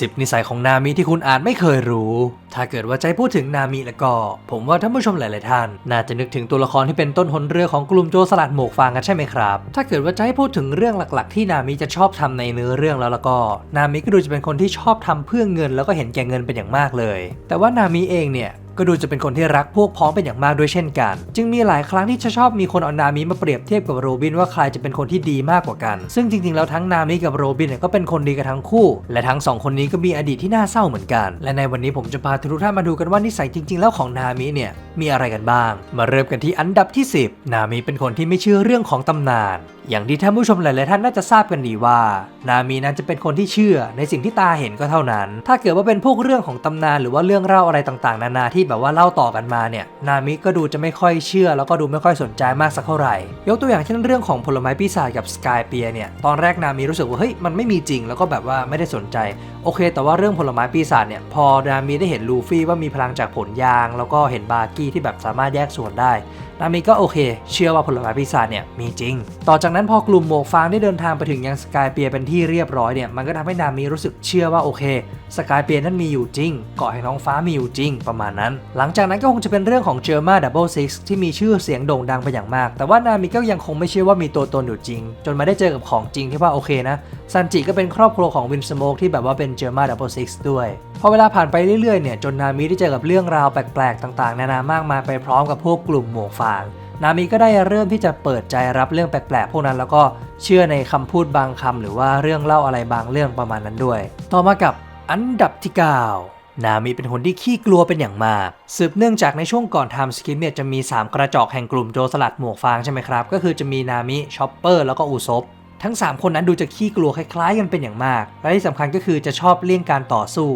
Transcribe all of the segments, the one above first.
10 นิสัยของนามิที่คุณอาจไม่เคยรู้ ถ้าเกิดว่าใจพูดถึงนามิแล้วก็ ผมว่าท่านผู้ชมหลาย ๆ ท่าน น่าจะนึกถึงตัวละครที่เป็นต้นหนเรือของกลุ่มโจรสลัดหมวกฟางกันใช่ไหมครับ ถ้าเกิดว่าจะให้พูดถึงเรื่องหลัก ๆ ที่นามิจะชอบทำในเนื้อเรื่องแล้วแล้วก็ นามิก็ดูจะเป็นคนที่ชอบทำเพื่อเงินแล้วก็เห็นแก่เงินเป็นอย่างมากเลย แต่ว่านามิเองเนี่ย ก็ดูจะเป็นคนที่รักพวกพ้องเป็นอย่างมากด้วยเช่นกัน จึงมีหลายครั้งที่จะชอบมีคนเอานามิมาเปรียบเทียบกับโรบินว่าใครจะเป็นคนที่ดีมากกว่ากัน ซึ่งจริงๆแล้วทั้งนามิกับโรบินเนี่ยก็เป็นคนดีกันทั้งคู่ และทั้งสองคนนี้ก็มีอดีตที่น่าเศร้าเหมือนกัน และในวันนี้ผมจะพาทุกท่านมาดูกันว่านิสัยจริง ๆ แล้วของนามิเนี่ยมีอะไรกันบ้าง มาเริ่มกันที่อันดับที่ 10 นามิเป็นคนที่ไม่เชื่อเรื่องของตำนาน อย่างที่ท่านผู้ชมหลายๆท่านน่าจะทราบกันดีว่า นามีนั้นจะเป็นคนที่เชื่อในสิ่งที่ตาเห็นก็เท่านั้น ถ้าเกิดว่าเป็นพวกเรื่องของตำนาน หรือว่าเรื่องเล่าอะไรต่างๆ นานาที่แบบว่าเล่าต่อกันมาเนี่ยนามิก็ดูจะไม่ค่อยเชื่อ แล้วก็ดูไม่ค่อยสนใจมากสักเท่าไหร่ ยกตัวอย่างเช่นเรื่องของผลไม้ปีศาจกับสกายเปียเนี่ยตอนแรกนามิรู้สึกว่าเฮ้ยมันไม่มีจริงแล้วก็แบบว่าไม่ได้สนใจ โอเค แต่ว่าเรื่องผลไม้ปีศาจเนี่ยพอนามิได้เห็นลูฟี่ว่ามีพลังจากผลยาง แล้วก็เห็นบาร์กี้ที่แบบสามารถแยกส่วนได้ นามิก็โอเค เชื่อว่าผลไม้ปีศาจเนี่ยมีจริง ต่อจากนั้นพอกลุ่มหมวกฟางได้เดินทางไปถึงยังสกายเปียเป็นที่เรียบร้อยเนี่ยมันก็ทำให้นามิรู้สึกเชื่อว่าโอเคสกายเปียนั้นมีอยู่จริงเกาะแห่งท้องฟ้ามีอยู่จริงประมาณนั้น หลังจากนั้นก็คงจะเป็นเรื่องของเจอร์มาดับเบิลซิกที่มีชื่อเสียงโด่งดังไปอย่างมาก แต่ว่านามิก็ยังคงไม่เชื่อว่ามีตัวตนอยู่จริง จนมาได้เจอกับของจริงที่ว่าโอเคนะ ซันจิก็เป็นครอบครัวของวินสโมกที่แบบว่าเป็นเจอร์มาดับเบิลซิกด้วย พอเวลาผ่านไปเรื่อยๆเนี่ยจนนามิได้เจอกับเรื่องราวแปลกๆ ต่างๆ นานามากมายไปพร้อมกับพวกกลุ่มหมวกฟางนามิก็ได้เริ่มที่จะเปิดใจรับเรื่องแปลกๆ พวกนั้นแล้วก็เชื่อในคำพูดบางคำหรือว่าเรื่องเล่าอะไรบางเรื่องประมาณนั้นด้วย ต่อมากับอันดับที่ 9นามิเป็นคนที่ขี้กลัวเป็นอย่างมาก สืบเนื่องจากในช่วงก่อนทำสกิปเนี่ยจะมี 3 กระจอกแห่งกลุ่มโจรสลัดหมวกฟางใช่ไหมครับ ก็คือจะมีนามิชอปเปอร์แล้วก็อุซบ ทั้ง 3 คนนั้นดูจะขี้กลัวคล้ายๆกันเป็นอย่างมาก และที่สำคัญก็คือจะชอบเลี่ยงการต่อสู้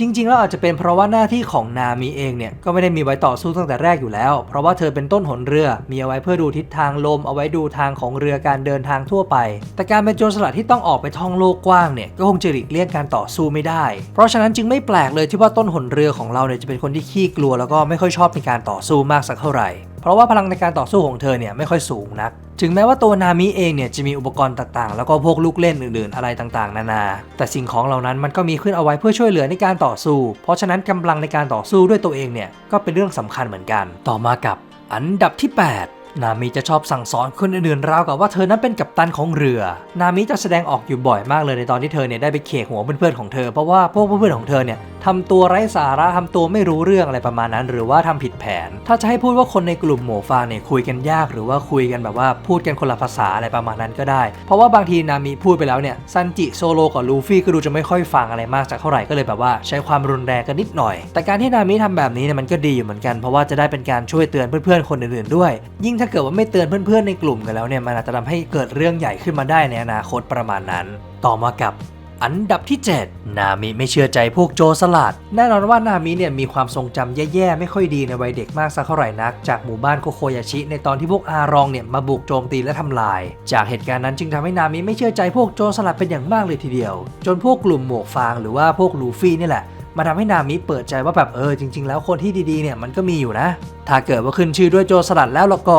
จริงๆ แล้วอาจจะเป็นเพราะว่าหน้าที่ของนามิเองเนี่ยก็ไม่ได้มีไว้ต่อสู้ตั้งแต่แรกอยู่แล้ว เพราะว่าเธอเป็นต้นหนเรือ มีเอาไว้เพื่อดูทิศทางลม เอาไว้ดูทางของเรือการเดินทางทั่วไป แต่การเป็นโจรสลัดที่ต้องออกไปท่องโลกกว้างเนี่ยก็คงจะหลีกเลี่ยงการต่อสู้ไม่ได้ เพราะฉะนั้นจึงไม่แปลกเลยที่ว่าต้นหนเรือของเราเนี่ยจะเป็นคนที่ขี้กลัวแล้วก็ไม่ค่อยชอบในการต่อสู้มากสักเท่าไหร่ เพราะว่าพลังในการต่อสู้ของเธอเนี่ยไม่ค่อยสูงนัก ถึงแม้ว่าตัวนามิเองเนี่ยจะมีอุปกรณ์ต่างๆ แล้วก็พวกลูกเล่นอื่นๆ อะไรต่างๆ นานา แต่สิ่งของเหล่านั้นมันก็มีขึ้นเอาไว้เพื่อช่วยเหลือในการต่อสู้ เพราะฉะนั้นกำลังในการต่อสู้ด้วยตัวเองเนี่ยก็เป็นเรื่องสำคัญเหมือนกัน ต่อมากับอันดับที่ 8นามิจะชอบสั่งสอนคนอื่นๆราวกับว่าเธอนั้นเป็นกัปตันของเรือ นามิจะแสดงออกอยู่บ่อยมากเลยในตอนที่เธอเนี่ยได้ไปเขกหัวเพื่อนๆของเธอเพราะว่าพวกเพื่อนๆของเธอเนี่ย ทำตัวไร้สาระทำตัวไม่รู้เรื่องอะไรประมาณนั้น หรือว่าทำผิดแผน ถ้าจะให้พูดว่าคนในกลุ่มหมูฟางเนี่ยคุยกันยาก หรือว่าคุยกันแบบว่าพูดกันคนละภาษาอะไรประมาณนั้นก็ได้ เพราะว่าบางทีนามิพูดไปแล้วเนี่ยซันจิโซโลกับลูฟี่ก็ดูจะไม่ค่อยฟังอะไรมากจากเท่าไหร่ก็เลยแบบว่า ใช้ความรุนแรงกันนิดหน่อย แต่การที่นามิทำแบบนี้เนี่ยมันก็ดีอยู่เหมือนกัน เพราะว่าจะได้เป็นการช่วยเตือนเพื่อนๆคนอื่นๆด้วย ยิ่งถ้าเกิดว่าไม่เตือนเพื่อนๆในกลุ่มกันแล้วเนี่ยมันอาจจะทำให้เกิดเรื่องใหญ่ขึ้นมาได้ในอนาคตประมาณนั้น ต่อมากับ อันดับที่ 7 นามิไม่เชื่อใจพวกโจรสลัด แน่นอนว่านามิเนี่ยมีความทรงจำแย่ๆ ไม่ค่อยดีในวัยเด็กมากสักเท่าไหร่นัก จากหมู่บ้านโคโคยาชิ ในตอนที่พวกอารองเนี่ยมาบุกโจมตีและทำลาย จากเหตุการณ์นั้นจึงทำให้นามิไม่เชื่อใจพวกโจรสลัดเป็นอย่างมากเลยทีเดียว จนพวกกลุ่มหมวกฟางหรือว่าพวกลูฟี่นี่แหละ มาทำให้นามิเปิดใจว่าแบบเออจริง ๆ แล้วคนที่ดีๆเนี่ยมันก็มีอยู่นะ ถ้าเกิดว่าขึ้นชื่อด้วยโจรสลัดแล้วล้วก็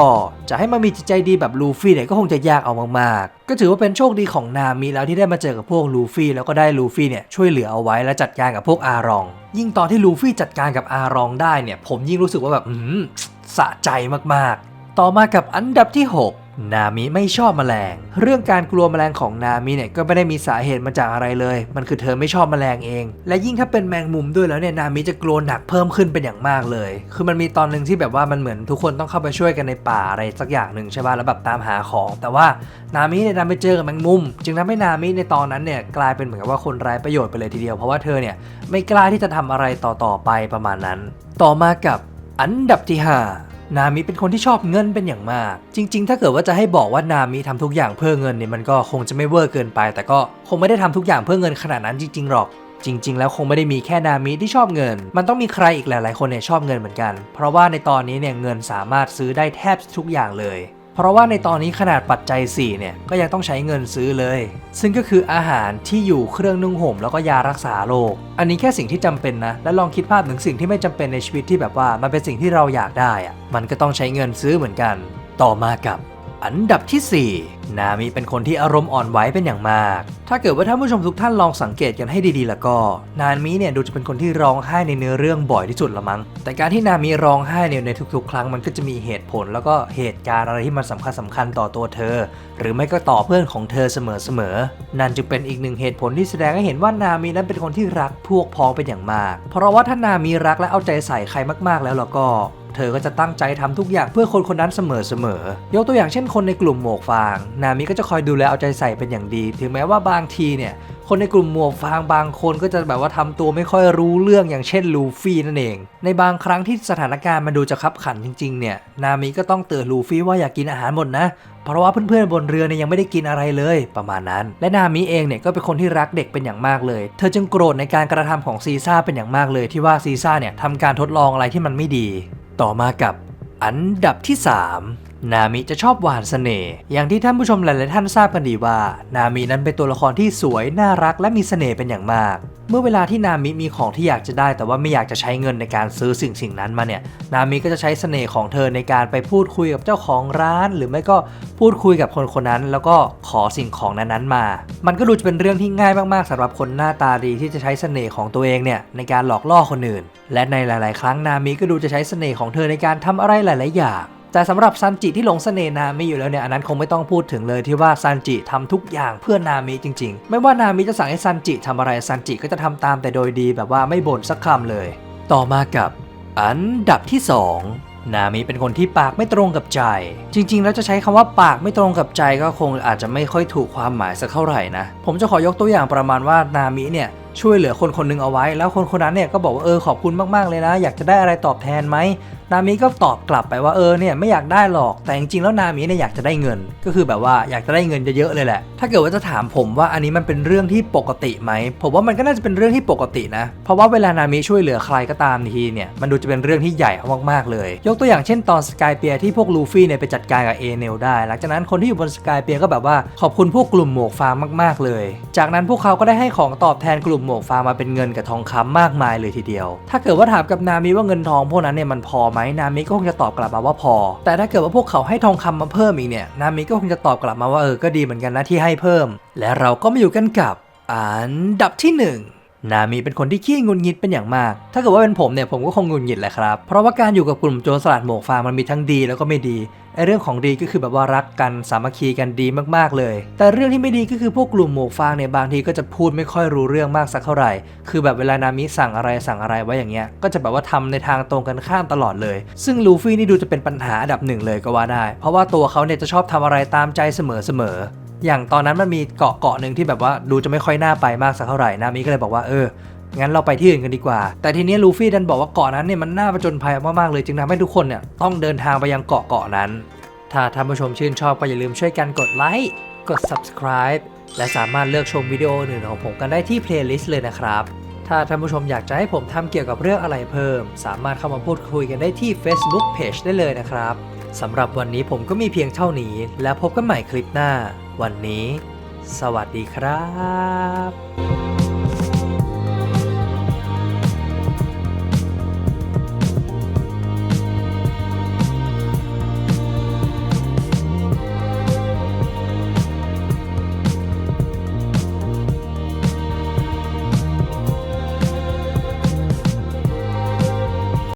จะให้มามีจิตใจดีแบบลูฟี่เนี่ยก็คงจะยากเอามากๆ ก็ถือว่าเป็นโชคดีของนามิแล้วที่ได้มาเจอกับพวกลูฟี่แล้วก็ได้ลูฟี่เนี่ยช่วยเหลือเอาไว้และจัดการกับพวกอารอง ยิ่งตอนที่ลูฟี่จัดการกับอารองได้เนี่ยผมยิ่งรู้สึกว่าแบบอืมสะใจมากๆ ต่อมากับอันดับที่ 6 นามิไม่ชอบแมลง เรื่องการกลัวแมลงของนามิเนี่ยก็ไม่ได้มีสาเหตุมาจากอะไรเลย มันคือเธอไม่ชอบแมลงเอง และยิ่งถ้าเป็นแมงมุมด้วยแล้วเนี่ยนามิจะกลัวหนักเพิ่มขึ้นเป็นอย่างมากเลย คือมันมีตอนหนึ่งที่แบบว่ามันเหมือนทุกคนต้องเข้าไปช่วยกันในป่าอะไรสักอย่างหนึ่งใช่ป่ะแล้วแบบตามหาของ แต่ว่านามิเนี่ยดันไปเจอกับแมงมุม จึงทำให้นามิในตอนนั้นเนี่ยกลายเป็นเหมือนกับว่าคนร้ายประโยชน์ไปเลยทีเดียว เพราะว่าเธอเนี่ยไม่กล้าที่จะทำอะไรต่อๆไปประมาณนั้น ต่อมากับอันดับที่ห้า นามิเป็นคนที่ชอบเงินเป็นอย่างมาก จริง ๆ ถ้าเกิดว่าจะให้บอกว่านามิทำทุกอย่างเพื่อเงินเนี่ยมันก็คงจะไม่เวอร์เกินไป แต่ก็คงไม่ได้ทำทุกอย่างเพื่อเงินขนาดนั้นจริง ๆ หรอก จริง ๆ แล้วคงไม่ได้มีแค่นามิที่ชอบเงิน มันต้องมีใครอีกหลาย ๆ คนเนี่ยชอบเงินเหมือนกัน เพราะว่าในตอนนี้เนี่ยเงินสามารถซื้อได้แทบทุกอย่างเลย เพราะว่าในตอนนี้ขนาดปัจจัย 4 เนี่ย ก็ยังต้องใช้เงินซื้อเลย ซึ่งก็คืออาหารที่อยู่เครื่องนุ่งห่มแล้วก็ยารักษาโรค อันนี้แค่สิ่งที่จำเป็นนะ และลองคิดภาพถึงสิ่งที่ไม่จำเป็นในชีวิตที่แบบว่ามันเป็นสิ่งที่เราอยากได้อะมันก็ต้องใช้เงินซื้อเหมือนกัน ต่อมากับ อันดับที่นามิเป็นคนที่อารมณ์อ่อนไหวเป็นอย่างมาก ถ้าเกิดว่าท่านผู้ชมทุกท่านลองสังเกตกันให้ดีๆ แล้วก็ นามิเนี่ยดูจะเป็นคนที่ร้องไห้ในเนื้อเรื่องบ่อยที่สุดละมั้ง แต่การที่นามิร้องไห้เนี่ยในทุกๆ ครั้งมันก็จะมีเหตุผลแล้วก็เหตุการณ์อะไรที่มันสำคัญสำคัญต่อตัวเธอ หรือไม่ก็ต่อเพื่อนของเธอเสมอๆ นั่นจึงเป็นอีกหนึ่งเหตุผลที่แสดงให้เห็นว่านามินั้นเป็นคนที่รักพวกพ้องเป็นอย่างมาก เพราะว่าถ้านามิรักและเอาใจใส่ใครมากๆ แล้วแล้วก็ เธอก็จะตั้งใจทำทุกอย่างเพื่อคนคนนั้นเสมอๆยกตัวอย่างเช่นคนในกลุ่มหมวกฟาง นามิก็จะคอยดูแลเอาใจใส่เป็นอย่างดี ถึงแม้ว่าบางทีเนี่ยคนในกลุ่มหมวกฟางบางคนก็จะแบบว่าทำตัวไม่ค่อยรู้เรื่องอย่างเช่นลูฟี่นั่นเอง ในบางครั้งที่สถานการณ์มันดูจะขับขันจริงๆเนี่ยนามิก็ต้องเตือนลูฟี่ว่าอย่ากกินอาหารหมดนะ เพราะว่าเพื่อนๆบนเรือเนี่ยยังไม่ได้กินอะไรเลยประมาณนั้น และนามิเองเนี่ยก็เป็นคนที่รักเด็กเป็นอย่างมากเลย เธอจึงโกรธในการกระทำของซีซ่าเป็นอย่างมากเลยที่ว่าซีซ่าเนี่ยทำการทดลองอะไรที่มันไม่ดี ต่อมากับอันดับที่ 3 นามิจะชอบหวานเสน่ห์อย่างที่ท่านผู้ชมหลายๆท่านทราบกันดีว่า นามินั้นเป็นตัวละครที่สวย น่ารักและมีเสน่ห์เป็นอย่างมาก เมื่อเวลาที่นามิมีของที่อยากจะได้ แต่ว่าไม่อยากจะใช้เงินในการซื้อสิ่งสิ่งนั้นมาเนี่ยนามิก็จะใช้เสน่ห์ของเธอในการไปพูดคุยกับเจ้าของร้าน หรือไม่ก็พูดคุยกับคนคนนั้น แล้วก็ขอสิ่งของนั้นๆมา มันก็ดูจะเป็นเรื่องที่ง่ายมากๆสำหรับคนหน้าตาดีที่จะใช้เสน่ห์ของตัวเองเนี่ยในการหลอกล่อคนอื่น และในหลาย ๆ ครั้งนามิก็ดูจะใช้เสน่ห์ของเธอในการทำอะไรหลาย ๆ อย่าง แต่สำหรับซันจิที่หลงเสน่ห์นามิอยู่แล้วเนี่ยอันนั้นคงไม่ต้องพูดถึงเลยที่ว่าซันจิทำทุกอย่างเพื่อนามิจริง ๆ ไม่ว่านามิจะสั่งให้ซันจิทำอะไรซันจิก็จะทำตามแต่โดยดีแบบว่าไม่บ่นสักคำเลย ต่อมากับอันดับที่ 2นามิเป็นคนที่ปากไม่ตรงกับใจ จริงๆ แล้วจะใช้คำว่าปากไม่ตรงกับใจก็คงอาจจะไม่ค่อยถูกความหมายสักเท่าไหร่นะ ผมจะขอยกตัวอย่างประมาณว่านามิเนี่ยช่วยเหลือคนคนหนึงเอาไว้ แล้วคนคนนั้นเนี่ยก็บอกว่าเออขอบคุณมากๆเลยนะ อยากจะได้อะไรตอบแทนไหมนามิก็ตอบกลับไปว่าเออเนี่ยไม่อยากได้หรอกแต่จริงๆแล้วนามิเนี่ยอยากจะได้เงิน ก็คือแบบว่าอยากจะได้เงินเยอะๆเลยแหละ ถ้าเกิดว่าจะถามผมว่าอันนี้มันเป็นเรื่องที่ปกติไหมผมว่ามันก็น่าจะเป็นเรื่องที่ปกตินะ เพราะว่าเวลานามิช่วยเหลือใครก็ตามทีเนี่ยมันดูจะเป็นเรื่องที่ใหญ่มากๆเลย ยกตัวอย่างเช่นตอนสกายเปียที่พวกลูฟี่เนี่ยไปจัดการกับเอเนลได้ หลังจากนั้นคนที่อยู่บนสกายเปียก็แบบว่าขอบคุณพวกกลุ่มหมวกฟางมาก ๆเลย จากนั้นพวกเขาก็ได้ให้ของตอบแทนกลุ่มหมวกฟางมาเป็นเงินกับทองคำมากมายเลยทีเดียว ถ้าเกิดว่าถามกับนามิว่าเงินทองพวกนั้นเนี่ยมันพอไหมนามิก็คงจะตอบกลับมาว่าพอ แต่ถ้าเกิดว่าพวกเขาให้ทองคำมาเพิ่มอีกเนี่ยนามิก็คงจะตอบกลับมาว่าเออก็ดีเหมือนกันนะที่ให้เพิ่ม และเราก็มาอยู่กันกับอันดับที่ห นามิเป็นคนที่ขี้งุนงิดเป็นอย่างมาก ถ้าเกิดว่าเป็นผมเนี่ยผมก็คงงุนงิดแหละครับ เพราะว่าการอยู่กับกลุ่มโจรสลัดหมวกฟางมันมีทั้งดีแล้วก็ไม่ดีไอเรื่องของดีก็คือแบบว่ารักกันสามัคคีกันดีมากๆเลย แต่เรื่องที่ไม่ดีก็คือพวกกลุ่มหมวกฟางเนี่ยบางทีก็จะพูดไม่ค่อยรู้เรื่องมากสักเท่าไหร่ คือแบบเวลานามิสั่งอะไรสั่งอะไรไว้อย่างเงี้ย ก็จะแบบว่าทำในทางตรงกันข้ามตลอดเลย ซึ่งลูฟี่นี่ดูจะเป็นปัญหาอันดับหนึ่งเลยก็ว่าได้ เพราะว่าตัวเขาเนี่ยจะชอบทำอะไรตามใจเสมอๆ อย่างตอนนั้นมันมีเกาะเกาะหนึ่งที่แบบว่าดูจะไม่ค่อยน่าไปมากสักเท่าไหร่นามิก็เลยบอกว่าเอองั้นเราไปที่อื่นกันดีกว่า แต่ทีนี้ลูฟี่ดันบอกว่าเกาะนั้นเนี่ยมันน่าประจนภัยมากๆเลยจึงทำให้ทุกคนเนี่ยต้องเดินทางไปยังเกาะเกาะนั้น ถ้าท่านผู้ชมชื่นชอบก็อย่าลืมช่วยกันกดไลค์กด subscribe และสามารถเลือกชมวิดีโออื่นของผมกันได้ที่ playlist เลยนะครับ ถ้าท่านผู้ชมอยากจะให้ผมทำเกี่ยวกับเรื่องอะไรเพิ่ม สามารถเข้ามาพูดคุยกันได้ที่ Facebook Page ได้เลยนะครับสำหรับวันนี้ผมก็มีเพียงเท่านี้ แล้วพบกันใหม่คลิปหน้า วันนี้ สวัสดีครับ